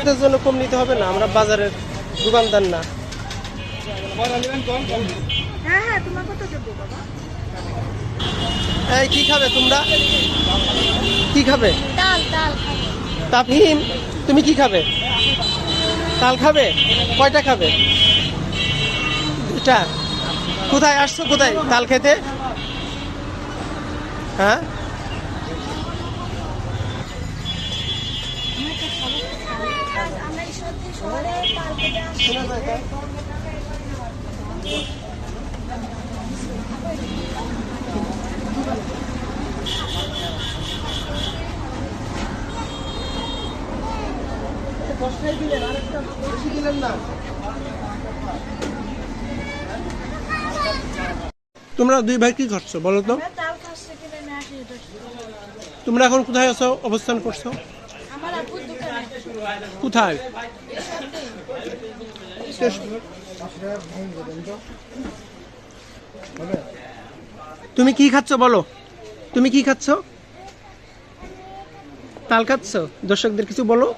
এটার জন্য কম নিতে হবে না আমরা বাজারের দোকানদার না। হ্যাঁ হ্যাঁ এই কি খাবে তোমরা? কি খাবে? তাফহিম তুমি কি খাবে? তাল খাবে? কয়টা খাবে? দুটা কোথায় আসছো? কোথায়? তাল খেতে? হ্যাঁ? তোমরা দুই ভাই কি করছ বলো তো? এটা তোমরা এখন কোথায় আছো অবস্থান করছ? আমার কোথায়? তুমি কি খাচ্ছ বলো? তুমি কি খাচ্ছ? তাল খাচ্ছ? দর্শকদের কিছু বলো?